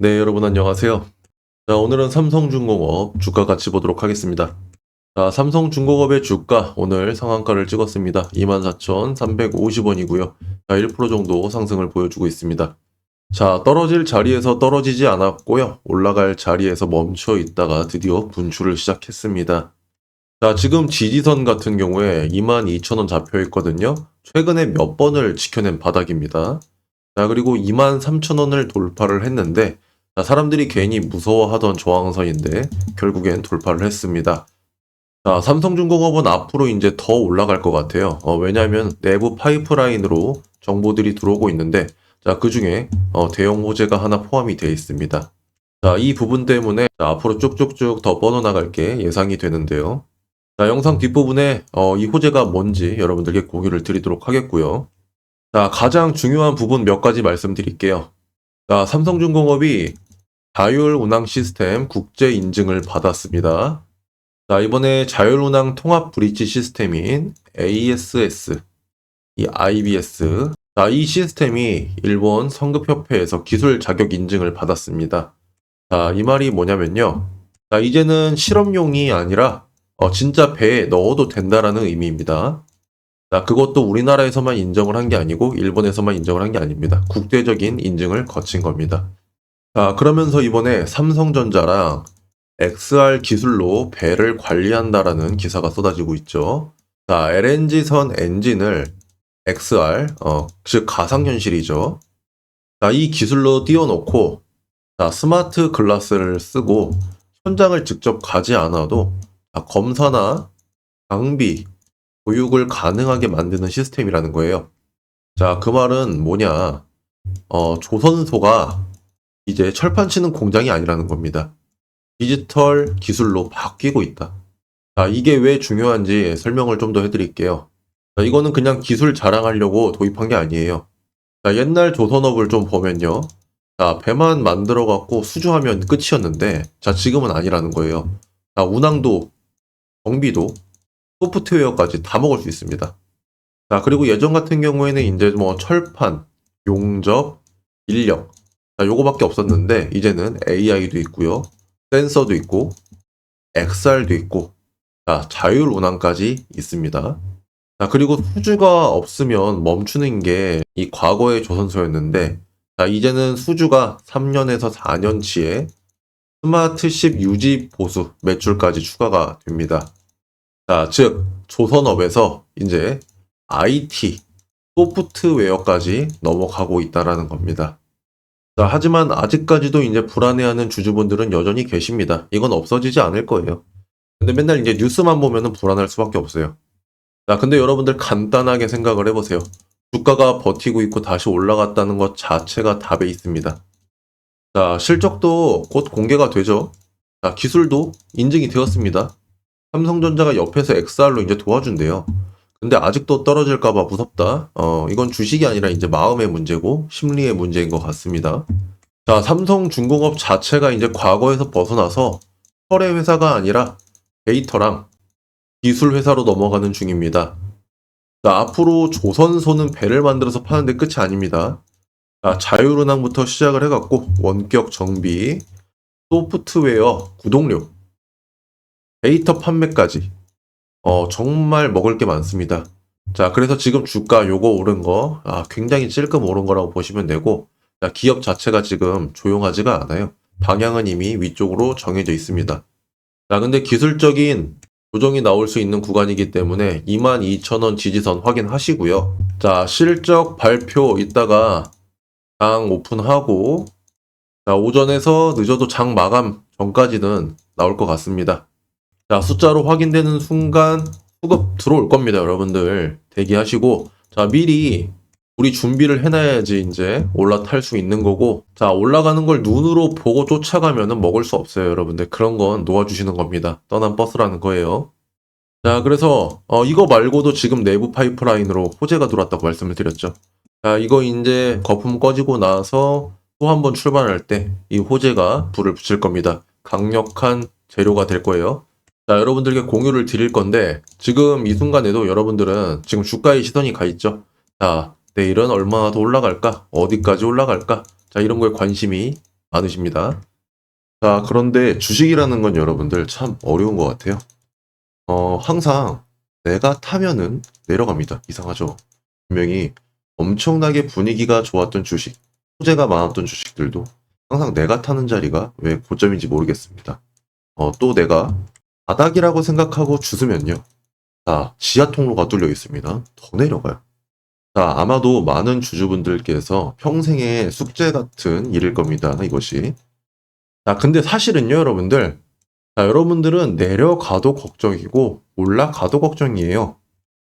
네, 여러분 안녕하세요. 자, 오늘은 삼성중공업 주가 같이 보도록 하겠습니다. 자, 삼성중공업의 주가 오늘 상한가를 찍었습니다. 24,350원이고요. 자, 1% 정도 상승을 보여주고 있습니다. 자, 떨어질 자리에서 떨어지지 않았고요. 올라갈 자리에서 멈춰 있다가 드디어 분출을 시작했습니다. 자, 지금 지지선 같은 경우에 22,000원 잡혀 있거든요. 최근에 몇 번을 지켜낸 바닥입니다. 자, 그리고 23,000원을 돌파를 했는데 자, 사람들이 괜히 무서워하던 저항선인데 결국엔 돌파를 했습니다. 자, 삼성중공업은 앞으로 이제 더 올라갈 것 같아요. 어, 왜냐하면 내부 파이프라인으로 정보들이 들어오고 있는데 자, 그 중에 어, 대형 호재가 하나 포함이 되어 있습니다. 자, 이 부분 때문에 자, 앞으로 쭉쭉쭉 더 뻗어나갈 게 예상이 되는데요. 자, 영상 뒷부분에 어, 이 호재가 뭔지 여러분들께 공유를 드리도록 하겠고요. 자, 가장 중요한 부분 몇 가지 말씀드릴게요. 자, 삼성중공업이 자율 운항 시스템 국제 인증을 받았습니다. 자, 이번에 자율 운항 통합 브릿지 시스템인 ASS, 이 IBS. 자, 이 시스템이 일본 성급협회에서 기술 자격 인증을 받았습니다. 자, 이 말이 뭐냐면요. 자, 이제는 실험용이 아니라 어, 진짜 배에 넣어도 된다라는 의미입니다. 자, 그것도 우리나라에서만 인정을 한 게 아니고 일본에서만 인정을 한 게 아닙니다. 국제적인 인증을 거친 겁니다. 자, 그러면서 이번에 삼성전자랑 XR 기술로 배를 관리한다라는 기사가 쏟아지고 있죠. 자, LNG선 엔진을 XR, 어, 즉 가상현실이죠. 자, 이 기술로 띄워놓고 자, 스마트 글라스를 쓰고 현장을 직접 가지 않아도 자, 검사나 장비, 교육을 가능하게 만드는 시스템이라는 거예요. 자, 그 말은 뭐냐? 어, 조선소가 이제 철판 치는 공장이 아니라는 겁니다. 디지털 기술로 바뀌고 있다. 자, 이게 왜 중요한지 설명을 좀 더 해드릴게요. 자, 이거는 그냥 기술 자랑하려고 도입한 게 아니에요. 자, 옛날 조선업을 좀 보면요. 자, 배만 만들어 갖고 수주하면 끝이었는데, 자, 지금은 아니라는 거예요. 자, 운항도, 정비도, 소프트웨어까지 다 먹을 수 있습니다. 자, 그리고 예전 같은 경우에는 이제 뭐 철판, 용접, 인력, 자, 요거밖에 없었는데, 이제는 AI도 있고요. 센서도 있고, XR도 있고, 자, 자율 운항까지 있습니다. 자, 그리고 수주가 없으면 멈추는 게 이 과거의 조선소였는데, 자, 이제는 수주가 3년에서 4년치의 스마트십 유지 보수 매출까지 추가가 됩니다. 자, 즉, 조선업에서 이제 IT, 소프트웨어까지 넘어가고 있다라는 겁니다. 자, 하지만 아직까지도 이제 불안해하는 주주분들은 여전히 계십니다. 이건 없어지지 않을 거예요. 근데 맨날 이제 뉴스만 보면은 불안할 수밖에 없어요. 자, 근데 여러분들 간단하게 생각을 해보세요. 주가가 버티고 있고 다시 올라갔다는 것 자체가 답에 있습니다. 자, 실적도 곧 공개가 되죠. 자, 기술도 인증이 되었습니다. 삼성전자가 옆에서 XR로 이제 도와준대요. 근데 아직도 떨어질까봐 무섭다. 어, 이건 주식이 아니라 이제 마음의 문제고 심리의 문제인 것 같습니다. 자, 삼성 중공업 자체가 이제 과거에서 벗어나서 철의 회사가 아니라 데이터랑 기술 회사로 넘어가는 중입니다. 자, 앞으로 조선소는 배를 만들어서 파는데 끝이 아닙니다. 자, 자율운항부터 시작을 해갖고 원격 정비, 소프트웨어, 구독료, 데이터 판매까지 어, 정말 먹을 게 많습니다. 자, 그래서 지금 주가 요거 오른 거, 아, 굉장히 찔끔 오른 거라고 보시면 되고, 자, 기업 자체가 지금 조용하지가 않아요. 방향은 이미 위쪽으로 정해져 있습니다. 자, 근데 기술적인 조정이 나올 수 있는 구간이기 때문에 22,000원 지지선 확인하시고요. 자, 실적 발표 이따가 장 오픈하고, 자, 오전에서 늦어도 장 마감 전까지는 나올 것 같습니다. 자, 숫자로 확인되는 순간 수급 들어올 겁니다, 여러분들. 대기하시고. 자, 미리 우리 준비를 해놔야지 이제 올라탈 수 있는 거고. 자, 올라가는 걸 눈으로 보고 쫓아가면은 먹을 수 없어요, 여러분들. 그런 건 놓아주시는 겁니다. 떠난 버스라는 거예요. 자, 그래서, 어, 이거 말고도 지금 내부 파이프라인으로 호재가 들어왔다고 말씀을 드렸죠. 자, 이거 이제 거품 꺼지고 나서 또 한 번 출발할 때 이 호재가 불을 붙일 겁니다. 강력한 재료가 될 거예요. 자, 여러분들께 공유를 드릴 건데, 지금 이 순간에도 여러분들은 지금 주가의 시선이 가 있죠? 자, 내일은 얼마나 더 올라갈까? 어디까지 올라갈까? 자, 이런 거에 관심이 많으십니다. 자, 그런데 주식이라는 건 여러분들 참 어려운 것 같아요. 어, 항상 내가 타면은 내려갑니다. 이상하죠? 분명히 엄청나게 분위기가 좋았던 주식, 호재가 많았던 주식들도 항상 내가 타는 자리가 왜 고점인지 모르겠습니다. 어, 또 내가 바닥이라고 생각하고 주스면요. 자, 지하 통로가 뚫려 있습니다. 더 내려가요. 자, 아마도 많은 주주분들께서 평생의 숙제 같은 일일 겁니다. 이것이. 자, 근데 사실은요, 여러분들. 자, 여러분들은 내려가도 걱정이고, 올라가도 걱정이에요.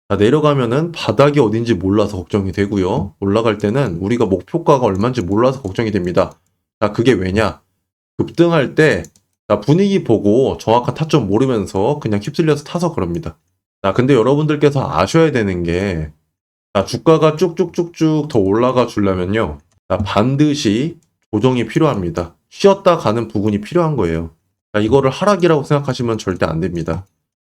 자, 내려가면은 바닥이 어딘지 몰라서 걱정이 되고요. 올라갈 때는 우리가 목표가가 얼마인지 몰라서 걱정이 됩니다. 자, 그게 왜냐? 급등할 때, 자, 분위기 보고 정확한 타점 모르면서 그냥 휩쓸려서 타서 그럽니다. 자, 근데 여러분들께서 아셔야 되는 게, 자, 주가가 쭉쭉쭉쭉 더 올라가 주려면요. 자, 반드시 조정이 필요합니다. 쉬었다 가는 부분이 필요한 거예요. 자, 이거를 하락이라고 생각하시면 절대 안 됩니다.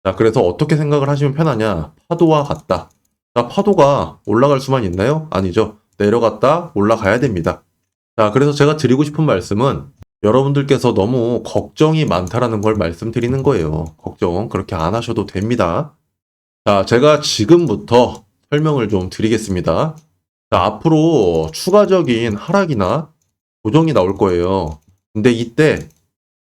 자, 그래서 어떻게 생각을 하시면 편하냐? 파도와 같다. 자, 파도가 올라갈 수만 있나요? 아니죠. 내려갔다 올라가야 됩니다. 자, 그래서 제가 드리고 싶은 말씀은 여러분들께서 너무 걱정이 많다라는 걸 말씀드리는 거예요. 걱정 그렇게 안 하셔도 됩니다. 자, 제가 지금부터 설명을 좀 드리겠습니다. 자, 앞으로 추가적인 하락이나 조정이 나올 거예요. 근데 이때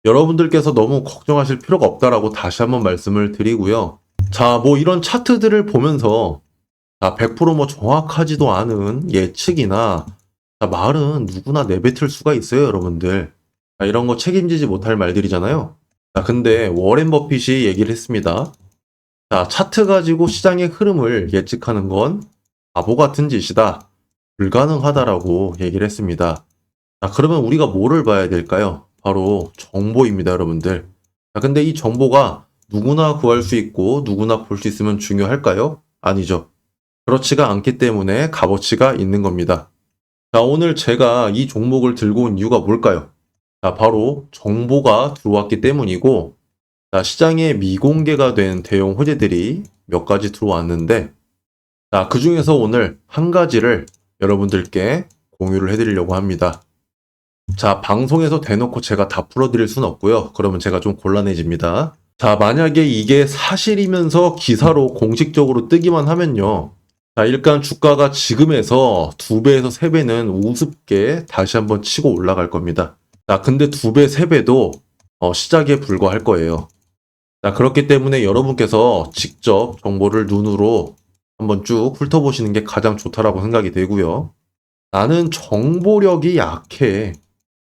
여러분들께서 너무 걱정하실 필요가 없다라고 다시 한번 말씀을 드리고요. 자, 뭐 이런 차트들을 보면서 자, 100%뭐 정확하지도 않은 예측이나 자, 말은 누구나 내뱉을 수가 있어요, 여러분들. 자, 이런 거 책임지지 못할 말들이잖아요. 자, 근데 워렌 버핏이 얘기를 했습니다. 자, 차트 가지고 시장의 흐름을 예측하는 건 바보 같은 짓이다. 불가능하다라고 얘기를 했습니다. 자, 그러면 우리가 뭐를 봐야 될까요? 바로 정보입니다, 여러분들. 자, 근데 이 정보가 누구나 구할 수 있고 누구나 볼 수 있으면 중요할까요? 아니죠. 그렇지가 않기 때문에 값어치가 있는 겁니다. 자, 오늘 제가 이 종목을 들고 온 이유가 뭘까요? 자, 바로 정보가 들어왔기 때문이고, 자, 시장에 미공개가 된 대형 호재들이 몇 가지 들어왔는데, 자, 그 중에서 오늘 한 가지를 여러분들께 공유를 해드리려고 합니다. 자, 방송에서 대놓고 제가 다 풀어드릴 순 없고요. 그러면 제가 좀 곤란해집니다. 자, 만약에 이게 사실이면서 기사로 공식적으로 뜨기만 하면요. 자, 일단 주가가 지금에서 두 배에서 세 배는 우습게 다시 한번 치고 올라갈 겁니다. 자, 근데 두 배, 세 배도 어, 시작에 불과할 거예요. 자, 그렇기 때문에 여러분께서 직접 정보를 눈으로 한번 쭉 훑어보시는 게 가장 좋다라고 생각이 되고요. 나는 정보력이 약해.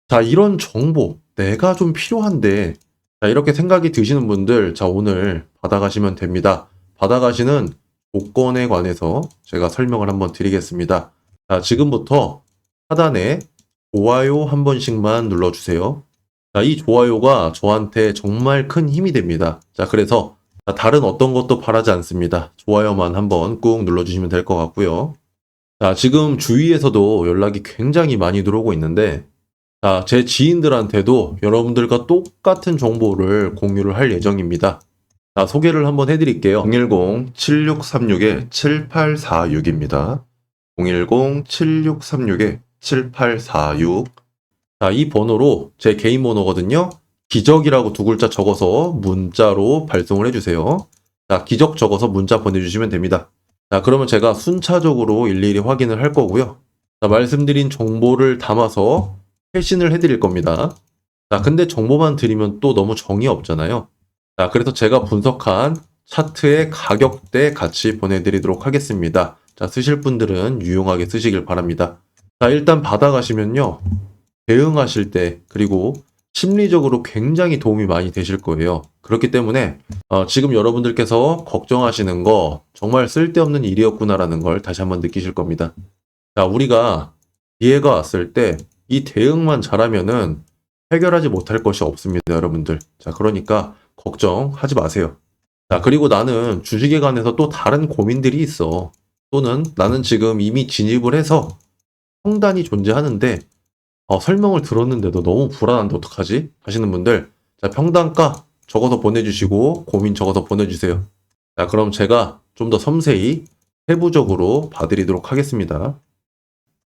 자, 이런 정보, 내가 좀 필요한데, 자, 이렇게 생각이 드시는 분들, 자, 오늘 받아가시면 됩니다. 받아가시는 조건에 관해서 제가 설명을 한번 드리겠습니다. 자, 지금부터 하단에 좋아요 한 번씩만 눌러주세요. 자, 이 좋아요가 저한테 정말 큰 힘이 됩니다. 자, 그래서 자, 다른 어떤 것도 바라지 않습니다. 좋아요만 한번 꾹 눌러주시면 될 것 같고요. 자, 지금 주위에서도 연락이 굉장히 많이 들어오고 있는데, 자, 제 지인들한테도 여러분들과 똑같은 정보를 공유를 할 예정입니다. 자, 소개를 한번 해드릴게요. 010-7636-7846입니다. 010-7636-7846. 자, 이 번호로 제 개인 번호거든요. 기적이라고 두 글자 적어서 문자로 발송을 해주세요. 자, 기적 적어서 문자 보내주시면 됩니다. 자, 그러면 제가 순차적으로 일일이 확인을 할 거고요. 자, 말씀드린 정보를 담아서 회신을 해드릴 겁니다. 자, 근데 정보만 드리면 또 너무 정이 없잖아요. 자, 그래서 제가 분석한 차트의 가격대 같이 보내드리도록 하겠습니다. 자, 쓰실 분들은 유용하게 쓰시길 바랍니다. 자, 일단 받아가시면요. 대응하실 때, 그리고 심리적으로 굉장히 도움이 많이 되실 거예요. 그렇기 때문에, 어, 지금 여러분들께서 걱정하시는 거 정말 쓸데없는 일이었구나라는 걸 다시 한번 느끼실 겁니다. 자, 우리가 기회가 왔을 때 이 대응만 잘하면은 해결하지 못할 것이 없습니다, 여러분들. 자, 그러니까 걱정하지 마세요. 자, 그리고 나는 주식에 관해서 또 다른 고민들이 있어. 또는 나는 지금 이미 진입을 해서 평단이 존재하는데 어, 설명을 들었는데도 너무 불안한데 어떡하지? 하시는 분들 자, 평단가 적어서 보내주시고 고민 적어서 보내주세요. 자, 그럼 제가 좀 더 섬세히 세부적으로 봐드리도록 하겠습니다.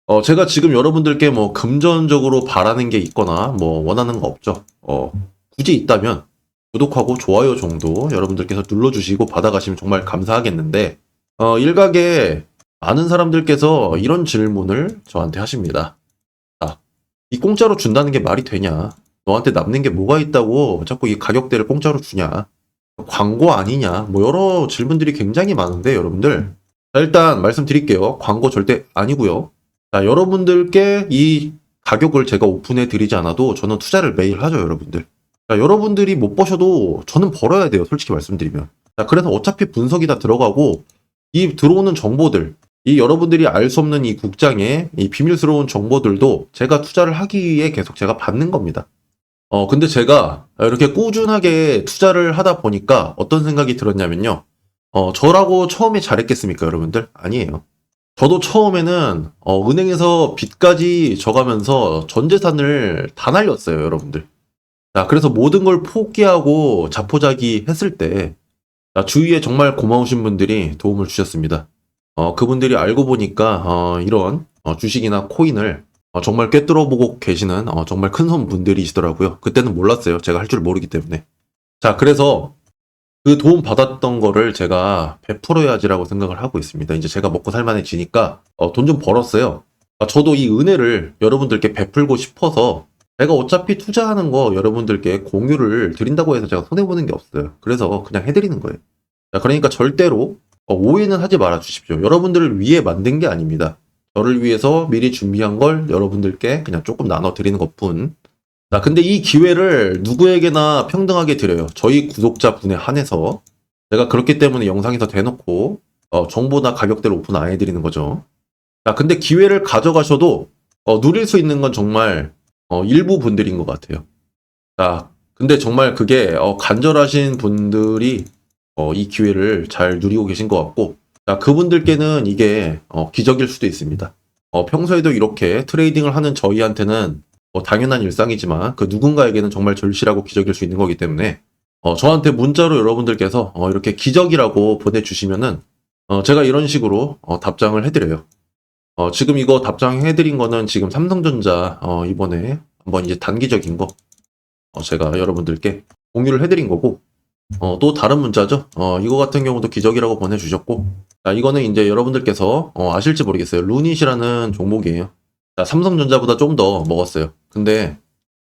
어, 제가 지금 여러분들께 뭐 금전적으로 바라는 게 있거나 뭐 원하는 거 없죠. 어, 굳이 있다면 구독하고 좋아요 정도 여러분들께서 눌러주시고 받아가시면 정말 감사하겠는데, 어, 일각에 많은 사람들께서 이런 질문을 저한테 하십니다. 아, 이 공짜로 준다는 게 말이 되냐? 너한테 남는 게 뭐가 있다고 자꾸 이 가격대를 공짜로 주냐? 광고 아니냐? 뭐 여러 질문들이 굉장히 많은데 여러분들. 자, 일단 말씀드릴게요. 광고 절대 아니고요. 자, 여러분들께 이 가격을 제가 오픈해 드리지 않아도 저는 투자를 매일 하죠, 여러분들. 자, 여러분들이 못 버셔도 저는 벌어야 돼요, 솔직히 말씀드리면. 자, 그래서 어차피 분석이 다 들어가고 이 들어오는 정보들, 이 여러분들이 알 수 없는 이 국장의 이 비밀스러운 정보들도 제가 투자를 하기 위해 계속 제가 받는 겁니다. 어, 근데 제가 이렇게 꾸준하게 투자를 하다 보니까 어떤 생각이 들었냐면요. 어, 저라고 처음에 잘했겠습니까, 여러분들? 아니에요. 저도 처음에는 어, 은행에서 빚까지 져가면서 전 재산을 다 날렸어요, 여러분들. 자, 그래서 모든 걸 포기하고 자포자기 했을 때 자, 주위에 정말 고마우신 분들이 도움을 주셨습니다. 어, 그분들이 알고 보니까 어, 이런 어, 주식이나 코인을 어, 정말 꿰뚫어 보고 계시는 어, 정말 큰 손 분들이시더라고요. 그때는 몰랐어요. 제가 할 줄 모르기 때문에. 자, 그래서 그 도움 받았던 거를 제가 베풀어야지라고 생각을 하고 있습니다. 이제 제가 먹고 살만해지니까 어, 돈좀 벌었어요. 아, 저도 이 은혜를 여러분들께 베풀고 싶어서 제가 어차피 투자하는 거 여러분들께 공유를 드린다고 해서 제가 손해보는 게 없어요. 그래서 그냥 해드리는 거예요. 자, 그러니까 절대로 어, 오해는 하지 말아 주십시오. 여러분들을 위해 만든 게 아닙니다. 저를 위해서 미리 준비한 걸 여러분들께 그냥 조금 나눠 드리는 것 뿐. 자, 근데 이 기회를 누구에게나 평등하게 드려요. 저희 구독자 분에 한해서. 제가 그렇기 때문에 영상에서 대놓고, 어, 정보나 가격대를 오픈 안 해드리는 거죠. 자, 근데 기회를 가져가셔도, 어, 누릴 수 있는 건 정말, 어, 일부 분들인 것 같아요. 자, 근데 정말 그게, 어, 간절하신 분들이, 어, 이 기회를 잘 누리고 계신 것 같고, 자, 그분들께는 이게, 어, 기적일 수도 있습니다. 어, 평소에도 이렇게 트레이딩을 하는 저희한테는 뭐 당연한 일상이지만 그 누군가에게는 정말 절실하고 기적일 수 있는 거기 때문에 어, 저한테 문자로 여러분들께서 어, 이렇게 기적이라고 보내주시면은 어, 제가 이런 식으로 어, 답장을 해드려요. 어, 지금 이거 답장해드린 거는 지금 삼성전자 어, 이번에 한번 이제 단기적인 거 어, 제가 여러분들께 공유를 해드린 거고 어, 또 다른 문자죠. 어, 이거 같은 경우도 기적이라고 보내주셨고 자, 이거는 이제 여러분들께서 어, 아실지 모르겠어요. 루닛이라는 종목이에요. 자, 삼성전자보다 좀 더 먹었어요. 근데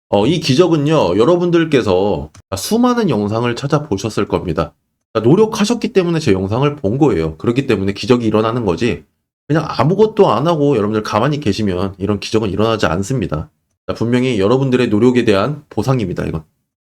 어, 이 기적은요, 여러분들께서 수많은 영상을 찾아보셨을 겁니다. 자, 노력하셨기 때문에 제 영상을 본 거예요. 그렇기 때문에 기적이 일어나는 거지. 그냥 아무것도 안 하고 여러분들 가만히 계시면 이런 기적은 일어나지 않습니다. 자, 분명히 여러분들의 노력에 대한 보상입니다, 이건.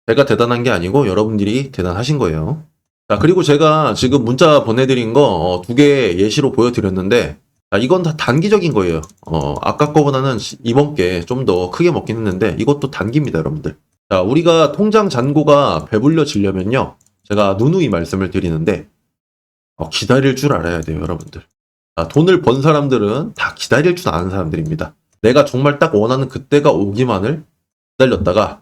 제가 대단한 게 아니고 여러분들이 대단하신 거예요. 자, 그리고 제가 지금 문자 보내드린 거 두 개 예시로 보여드렸는데, 자, 이건 다 단기적인 거예요. 어, 아까 거보다는 시- 이번 게 좀 더 크게 먹긴 했는데, 이것도 단기입니다, 여러분들. 자, 우리가 통장 잔고가 배불려지려면요, 제가 누누이 말씀을 드리는데, 어, 기다릴 줄 알아야 돼요, 여러분들. 자, 돈을 번 사람들은 다 기다릴 줄 아는 사람들입니다. 내가 정말 딱 원하는 그때가 오기만을 기다렸다가,